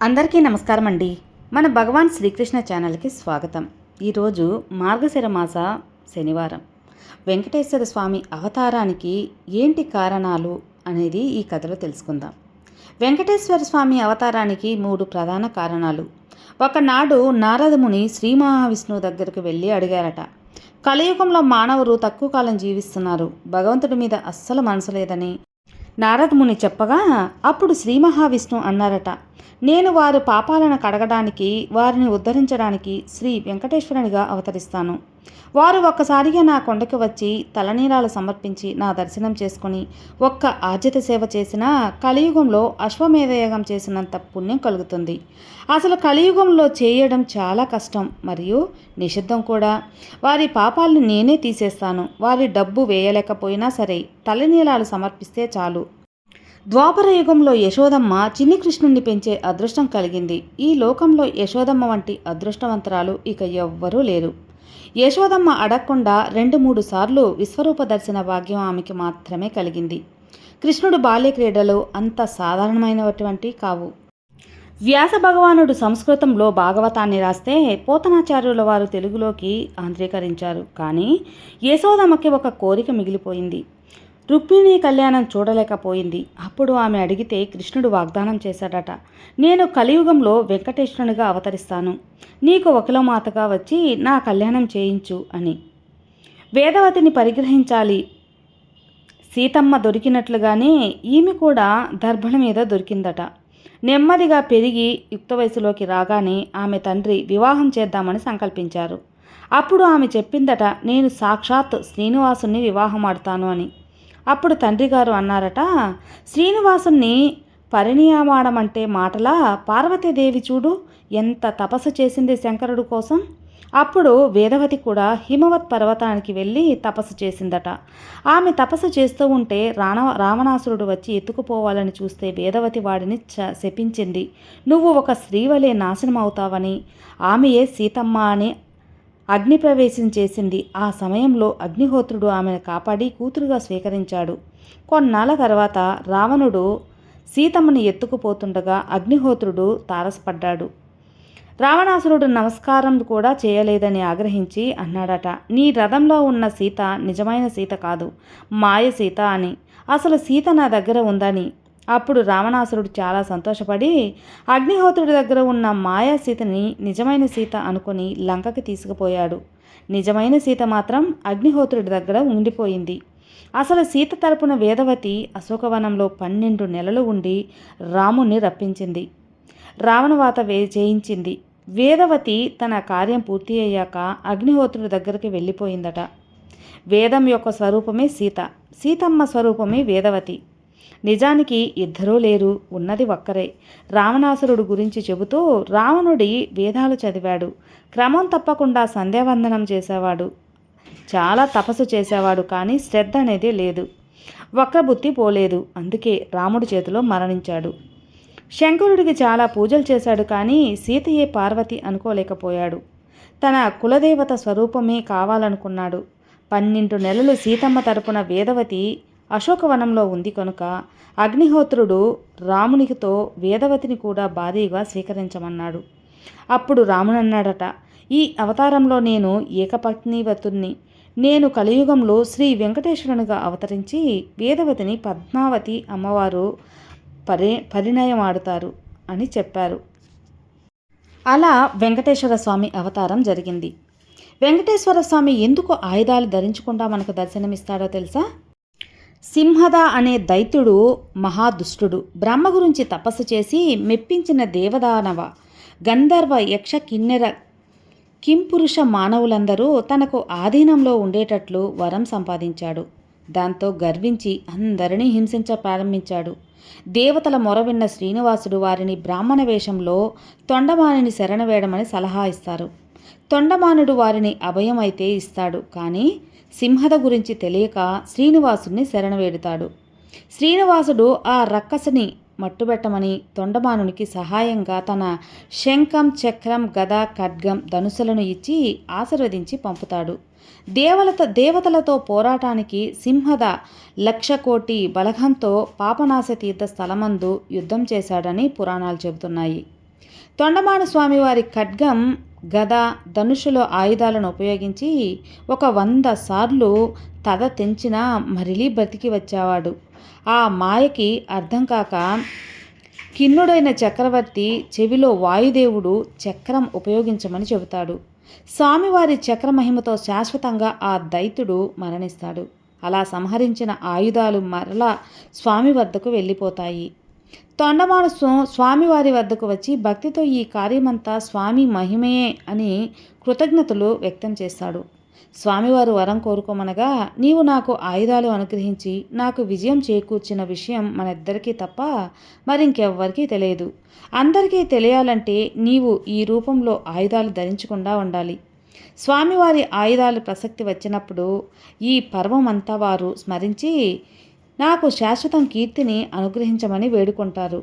అందరికీ నమస్కారం అండి మన భగవాన్ శ్రీకృష్ణ ఛానల్కి స్వాగతం. ఈరోజు మార్గశిర మాస శనివారం. వెంకటేశ్వర స్వామి అవతారానికి ఏంటి కారణాలు అనేది ఈ కథలో తెలుసుకుందాం. వెంకటేశ్వర స్వామి అవతారానికి మూడు ప్రధాన కారణాలు. ఒకనాడు నారదముని శ్రీ మహావిష్ణువు దగ్గరకు వెళ్ళి అడిగారట కలియుగంలో మానవులు తక్కువ కాలం జీవిస్తున్నారు. భగవంతుడి మీద అస్సలు మనసు లేదని నారదముని చెప్పగా అప్పుడు శ్రీ మహావిష్ణు అన్నారట నేను వారు పాపాలను కడగడానికి వారిని ఉద్ధరించడానికి శ్రీ వెంకటేశ్వరునిగా అవతరిస్తాను. వారు ఒక్కసారిగా నా కొండకి వచ్చి తలనీలాలు సమర్పించి నా దర్శనం చేసుకుని ఒక్క ఆర్జిత సేవ చేసినా కలియుగంలో అశ్వమేధయాగం చేసినంత పుణ్యం కలుగుతుంది. అసలు కలియుగంలో చేయడం చాలా కష్టం మరియు నిషిద్ధం కూడా. వారి పాపాలను నేనే తీసేస్తాను. వారి డబ్బు వేయలేకపోయినా సరే తలనీలాలు సమర్పిస్తే చాలు. ద్వాపర యుగంలో యశోదమ్మ చిన్ని కృష్ణుణ్ణి పెంచే అదృష్టం కలిగింది. ఈ లోకంలో యశోదమ్మ వంటి అదృష్టవంతరాలు ఇక ఎవ్వరూ లేరు. యశోదమ్మ అడగకుండా రెండు మూడు సార్లు విశ్వరూప దర్శన భాగ్యం ఆమెకి మాత్రమే కలిగింది. కృష్ణుడు బాల్య క్రీడలు అంత సాధారణమైనటువంటి కావు. వ్యాస భగవానుడు సంస్కృతంలో భాగవతాన్ని రాస్తే పోతనాచార్యుల వారు తెలుగులోకి ఆంధ్రీకరించారు. కానీ యశోదమ్మకి ఒక కోరిక మిగిలిపోయింది. రుక్మిణి కళ్యాణం చూడలేకపోయింది. అప్పుడు ఆమె అడిగితే కృష్ణుడు వాగ్దానం చేశాడట. నేను కలియుగంలో వెంకటేశ్వరునిగా అవతరిస్తాను. నీకు ఒకలో మాతగా వచ్చి నా కళ్యాణం చేయించు అని. వేదవతిని పరిగ్రహించాలి. సీతమ్మ దొరికినట్లుగానే ఈమె కూడా దర్భణ మీద దొరికిందట. నెమ్మదిగా పెరిగి యుక్త వయసులోకి రాగానే ఆమె తండ్రి వివాహం చేద్దామని సంకల్పించారు. అప్పుడు ఆమె చెప్పిందట నేను సాక్షాత్ శ్రీనివాసుని వివాహం ఆడతాను అని. అప్పుడు తండ్రి గారు అన్నారట శ్రీనివాసుని పరిణయమాడమంటే మాటలా? పార్వతీదేవి చూడు ఎంత తపస్సు చేసింది శంకరుడు కోసం. అప్పుడు వేదవతి కూడా హిమవత్ పర్వతానికి వెళ్ళి తపస్సు చేసిందట. ఆమె తపస్సు చేస్తూ ఉంటే రాణ రావణాసురుడు వచ్చి ఎత్తుకుపోవాలని చూస్తే వేదవతి వాడిని చ శపించింది. నువ్వు ఒక స్త్రీవలే నాశనం అవుతావని ఆమెయే సీతమ్మ అని అగ్నిప్రవేశం చేసింది. ఆ సమయంలో అగ్నిహోత్రుడు ఆమెను కాపాడి కూతురుగా స్వీకరించాడు. కొన్నాళ్ళ తర్వాత రావణుడు సీతమ్మని ఎత్తుకుపోతుండగా అగ్నిహోత్రుడు తారసపడ్డాడు. రావణాసురుడు నమస్కారం కూడా చేయలేదని ఆగ్రహించి అన్నాడట నీ రథంలో ఉన్న సీత నిజమైన సీత కాదు మాయ సీత అని. అసలు సీత నా దగ్గర ఉందని అప్పుడు రావణాసురుడు చాలా సంతోషపడి అగ్నిహోత్రుడి దగ్గర ఉన్న మాయా సీతని నిజమైన సీత అనుకుని లంకకి తీసుకుపోయాడు. నిజమైన సీత మాత్రం అగ్నిహోత్రుడి దగ్గర ఉండిపోయింది. అసలు సీత తరపున వేదవతి అశోకవనంలో పన్నెండు నెలలు ఉండి రాముణ్ణి రప్పించింది. రావణవాత వే చేయించింది వేదవతి తన కార్యం పూర్తి అయ్యాక అగ్నిహోత్రుడి దగ్గరికి వెళ్ళిపోయిందట. వేదం యొక్క స్వరూపమే సీత. సీతమ్మ స్వరూపమే వేదవతి. నిజానికి ఇద్దరూ లేరు ఉన్నది ఒక్కరే. రావణాసురుడు గురించి చెబుతూ రావణుడి వేదాలు చదివాడు. క్రమం తప్పకుండా సంధ్యావందనం చేసేవాడు. చాలా తపస్సు చేసేవాడు కానీ శ్రద్ధ అనేది లేదు. వక్రబుద్ధి పోలేదు. అందుకే రాముడి చేతిలో మరణించాడు. శంకరుడికి చాలా పూజలు చేశాడు కానీ సీతయే పార్వతి అనుకోలేకపోయాడు. తన కులదేవత స్వరూపమే కావాలనుకున్నాడు. పన్నెండు నెలలు సీతమ్మ తరపున వేదవతి అశోకవనంలో ఉంది కనుక అగ్నిహోత్రుడు రామునితో వేదవతిని కూడా భారీగా స్వీకరించమన్నాడు. అప్పుడు రామునన్నాడట ఈ అవతారంలో నేను ఏకపత్నివతుణ్ణి. నేను కలియుగంలో శ్రీ వెంకటేశ్వరునిగా అవతరించి వేదవతిని పద్మావతి అమ్మవారు పరి పరిణయం ఆడుతారు అని చెప్పారు. అలా వెంకటేశ్వర స్వామి అవతారం జరిగింది. వెంకటేశ్వర స్వామి ఎందుకు ఆయుధాలు ధరించకుండా మనకు దర్శనమిస్తాడో తెలుసా? సింహద అనే దైత్యుడు మహాదుష్టుడు. బ్రహ్మ గురించి తపస్సు చేసి మెప్పించిన దేవదానవ గంధర్వ యక్ష కిన్నెర కింపురుష మానవులందరూ తనకు ఆధీనంలో ఉండేటట్లు వరం సంపాదించాడు. దాంతో గర్వించి అందరినీ హింసించ ప్రారంభించాడు. దేవతల మొరవిన్న శ్రీనివాసుడు వారిని బ్రాహ్మణ వేషంలో తొండమానిని శరణవేయడమని సలహా ఇస్తారు. తొండమానుడు వారిని అభయం అయితే ఇస్తాడు. కానీ సింహద గురించి తెలియక శ్రీనివాసుని శరణవేడుతాడు. శ్రీనివాసుడు ఆ రక్కసని మట్టుబెట్టమని తొండమానునికి సహాయంగా తన శంఖం చక్రం గద ఖడ్గం ధనుసులను ఇచ్చి ఆశీర్వదించి పంపుతాడు. దేవలత దేవతలతో పోరాటానికి సింహద లక్ష కోటి బలగంతో పాపనాశ తీర్థ స్థలమందు యుద్ధం చేశాడని పురాణాలు చెబుతున్నాయి. తొండమాను స్వామివారి ఖడ్గం గద ధనుషులో ఆయుధాలను ఉపయోగించి ఒక వంద సార్లు తద తెంచిన మరిలీ బ్రతికి వచ్చేవాడు. ఆ మాయకి అర్థం కాక కిన్నుడైన చక్రవర్తి చెవిలో వాయుదేవుడు చక్రం ఉపయోగించమని చెబుతాడు. స్వామివారి చక్ర మహిమతో శాశ్వతంగా ఆ దైత్యుడు మరణిస్తాడు. అలా సంహరించిన ఆయుధాలు మరలా స్వామి వద్దకు వెళ్ళిపోతాయి. తొండమానసం స్వామివారి వద్దకు వచ్చి భక్తితో ఈ కార్యమంతా స్వామి మహిమయే అని కృతజ్ఞతలు వ్యక్తం చేస్తాడు. స్వామివారు వరం కోరుకోమనగా నీవు నాకు ఆయుధాలు అనుగ్రహించి నాకు విజయం చేకూర్చిన విషయం మన ఇద్దరికీ తప్ప మరింకెవ్వరికీ తెలియదు. అందరికీ తెలియాలంటే నీవు ఈ రూపంలో ఆయుధాలు ధరించకుండా ఉండాలి. స్వామివారి ఆయుధాలు ప్రసక్తి వచ్చినప్పుడు ఈ పర్వమంతా వారు స్మరించి నాకు శాశ్వతం కీర్తిని అనుగ్రహించమని వేడుకుంటారు.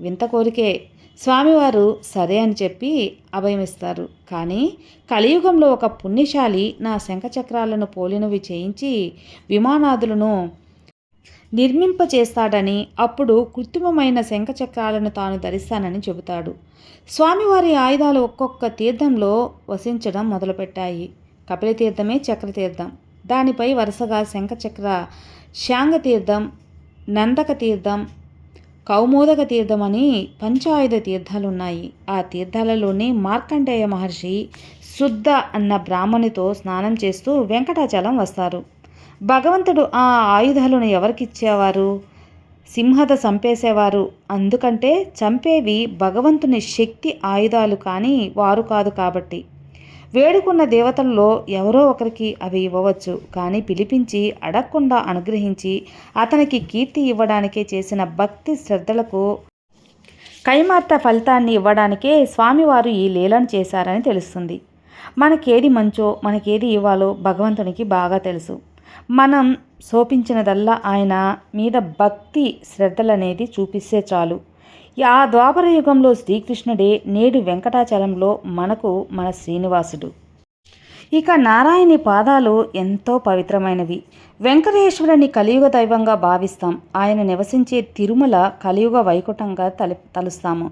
వింత కోరికే. స్వామివారు సరే అని చెప్పి అభయమిస్తారు. కానీ కలియుగంలో ఒక పుణ్యశాలి నా శంఖచక్రాలను పోలినవి చేయించి విమానాదులను నిర్మింపచేస్తాడని అప్పుడు కృత్రిమమైన శంఖచక్రాలను తాను ధరిస్తానని చెబుతాడు. స్వామివారి ఆయుధాలు ఒక్కొక్క తీర్థంలో వసించడం మొదలుపెట్టాయి. కపిలతీర్థమే చక్రతీర్థం. దానిపై వరుసగా శంఖచక్ర శాంగతీర్థం నందక తీర్థం కౌమోదక తీర్థం అని పంచాయుధ తీర్థాలు ఉన్నాయి ఆ తీర్థాలలోనే మార్కండేయ మహర్షి శుద్ధ అన్న బ్రాహ్మణితో స్నానం చేస్తూ వెంకటాచలం వస్తారు. భగవంతుడు ఆ ఆయుధాలను ఎవరికిచ్చేవారు? సింహత చంపేసేవారు? అందుకంటే చంపేవి భగవంతుని శక్తి ఆయుధాలు కానీ వారు కాదు కాబట్టి. వేడుకున్న దేవతల్లో ఎవరో ఒకరికి అవి ఇవ్వవచ్చు. కానీ పిలిపించి అడగకుండా అనుగ్రహించి అతనికి కీర్తి ఇవ్వడానికే చేసిన భక్తి శ్రద్ధలకు కైమార్త ఫలితాన్ని ఇవ్వడానికే స్వామివారు ఈ లీలను చేశారని తెలుస్తుంది. మనకేది మంచో మనకేది ఇవ్వాలో భగవంతునికి బాగా తెలుసు. మనం శోపించినదల్లా ఆయన మీద భక్తి శ్రద్ధలనేది చూపిస్తే చాలు. ఆ ద్వాపర యుగంలో శ్రీకృష్ణుడే నేడు వెంకటాచలంలో మనకు మన శ్రీనివాసుడు. ఇక నారాయణి పాదాలు ఎంతో పవిత్రమైనవి. వెంకటేశ్వరుని కలియుగ దైవంగా భావిస్తాం. ఆయన నివసించే తిరుమల కలియుగ వైకుటంగా తలి తలుస్తాము.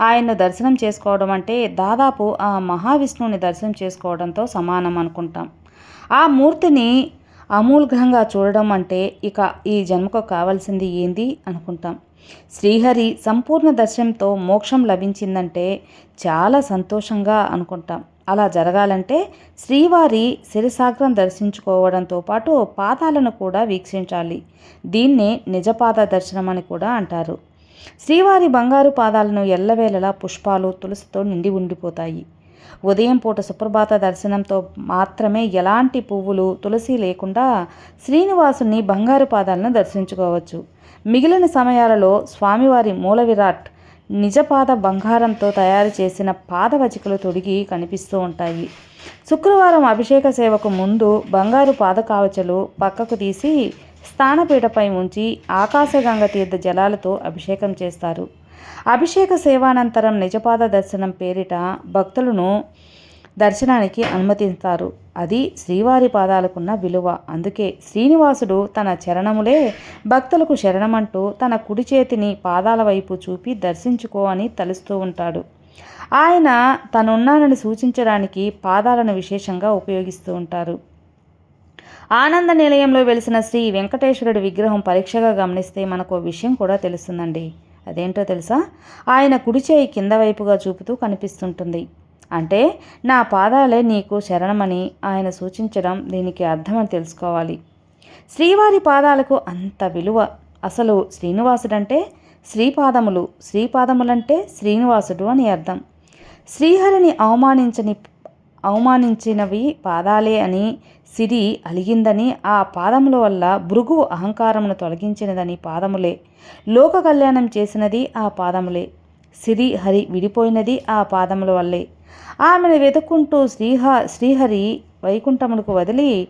ఆయన్ను దర్శనం చేసుకోవడం అంటే దాదాపు ఆ మహావిష్ణువుని దర్శనం చేసుకోవడంతో సమానం అనుకుంటాం. ఆ మూర్తిని అమూల్ఘంగా చూడడం అంటే ఇక ఈ జన్మకు కావాల్సింది ఏంది అనుకుంటాం. శ్రీహరి సంపూర్ణ దర్శనంతో మోక్షం లభించిందంటే చాలా సంతోషంగా అనుకుంటాం. అలా జరగాలంటే శ్రీవారి శిరసాగ్రం దర్శించుకోవడంతో పాటు పాదాలను కూడా వీక్షించాలి. దీన్నే నిజపాద దర్శనం అని కూడా అంటారు. శ్రీవారి బంగారు పాదాలను ఎల్లవేళలా పుష్పాలు తులసితో నిండి ఉండిపోతాయి. ఉదయం పూట సుప్రభాత దర్శనంతో మాత్రమే ఎలాంటి పువ్వులు తులసి లేకుండా శ్రీనివాసుని బంగారు పాదాలను దర్శించుకోవచ్చు. మిగిలిన సమయాలలో స్వామివారి మూల విరాట్ నిజపాద బంగారంతో తయారు చేసిన పాదవచికలు తొడిగి కనిపిస్తూ ఉంటాయి. శుక్రవారం అభిషేక సేవకు ముందు బంగారు పాదకావచలు పక్కకు తీసి స్థానపీఠపై ఉంచి ఆకాశగంగ తీర్థ జలాలతో అభిషేకం చేస్తారు. అభిషేక సేవానంతరం నిజపాద దర్శనం పేరిట భక్తులను దర్శనానికి అనుమతిస్తారు. అది శ్రీవారి పాదాలకున్న విలువ. అందుకే శ్రీనివాసుడు తన చరణములే భక్తులకు శరణమంటూ తన కుడి చేతిని పాదాల వైపు చూపి దర్శించుకో అని తలుస్తూ ఉంటాడు. ఆయన తనున్నానని సూచించడానికి పాదాలను విశేషంగా ఉపయోగిస్తూ ఉంటారు. ఆనంద నిలయంలో వెలిసిన శ్రీ వెంకటేశ్వరుడి విగ్రహం పరీక్షగా గమనిస్తే మనకు విషయం కూడా తెలుస్తుందండి. అదేంటో తెలుసా? ఆయన కుడి చేయి కింద వైపుగా చూపుతూ కనిపిస్తుంటుంది. అంటే నా పాదాలే నీకు శరణమని ఆయన సూచించడం దీనికి అర్థమని తెలుసుకోవాలి. శ్రీవారి పాదాలకు అంత విలువ అసలు శ్రీనివాసుడంటే శ్రీపాదములు శ్రీపాదములంటే శ్రీనివాసుడు అని అర్థం. శ్రీహరిని అవమానించని అవమానించినవి పాదాలే అని సిరి అలిగిందని ఆ పాదముల వల్ల భృగు అహంకారమును తొలగించినదని పాదములే. లోక కళ్యాణం చేసినది ఆ పాదములే. సిరి హరి విడిపోయినది ఆ పాదముల వల్లే. ఆమెను వెతుక్కుంటూ శ్రీహ శ్రీహరి వైకుంఠములకు వదిలి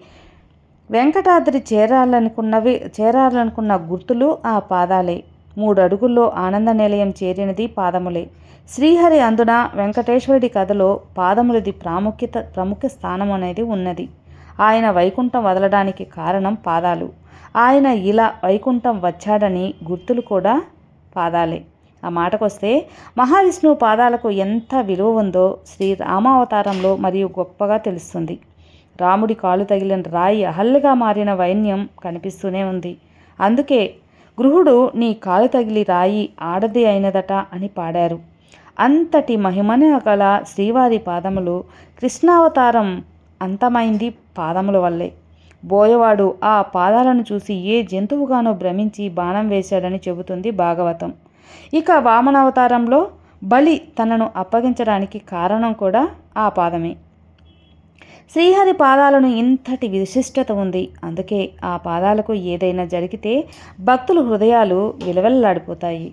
వెంకటాద్రి చేరాలనుకున్నవి చేరాలనుకున్న గుర్తులు ఆ పాదాలే. మూడు అడుగుల్లో ఆనంద నిలయం చేరినది పాదములే. శ్రీహరి అందున వెంకటేశ్వరుడి కథలో పాదములది ప్రాముఖ్యత ప్రముఖ స్థానం అనేది ఉన్నది. ఆయన వైకుంఠం వదలడానికి కారణం పాదాలు. ఆయన ఇలా వైకుంఠం వచ్చాడని గుర్తులు కూడా పాదాలే. ఆ మాటకొస్తే మహావిష్ణువు పాదాలకు ఎంత విలువ ఉందో శ్రీ రామావతారంలో మరియు గొప్పగా తెలుస్తుంది. రాముడి కాలు తగిలిన రాయి అహల్లుగా మారిన వైన్యం కనిపిస్తూనే ఉంది. అందుకే గృహుడు నీ కాలు తగిలి రాయి ఆడది అయినదట అని పాడారు. అంతటి మహిమన గల శ్రీవారి పాదములు కృష్ణావతారం అంతమైంది పాదముల వల్లే. బోయవాడు ఆ పాదాలను చూసి ఏ జంతువుగానో భ్రమించి బాణం వేశాడని చెబుతుంది భాగవతం. ఇక వామనావతారంలో బలి తనను అప్పగించడానికి కారణం కూడా ఆ పాదమే. శ్రీహరి పాదాలను ఇంతటి విశిష్టత ఉంది. అందుకే ఆ పాదాలకు ఏదైనా జరిగితే భక్తుల హృదయాలు విలవెల్లాడిపోతాయి.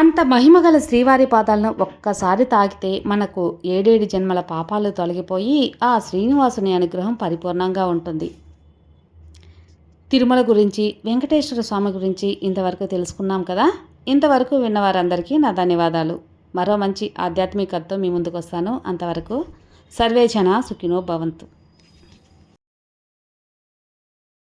అంత మహిమగల శ్రీవారి పాదాలను ఒక్కసారి తాకితే మనకు ఏడేడు జన్మల పాపాలు తొలగిపోయి ఆ శ్రీనివాసుని అనుగ్రహం పరిపూర్ణంగా ఉంటుంది. తిరుమల గురించి వెంకటేశ్వర స్వామి గురించి ఇంతవరకు తెలుసుకున్నాం కదా? ఇంతవరకు విన్నవారందరికీ నా ధన్యవాదాలు. మరో మంచి ఆధ్యాత్మికతతో మీ ముందుకు వస్తాను అంతవరకు సర్వేజన సుఖినో భవంతు.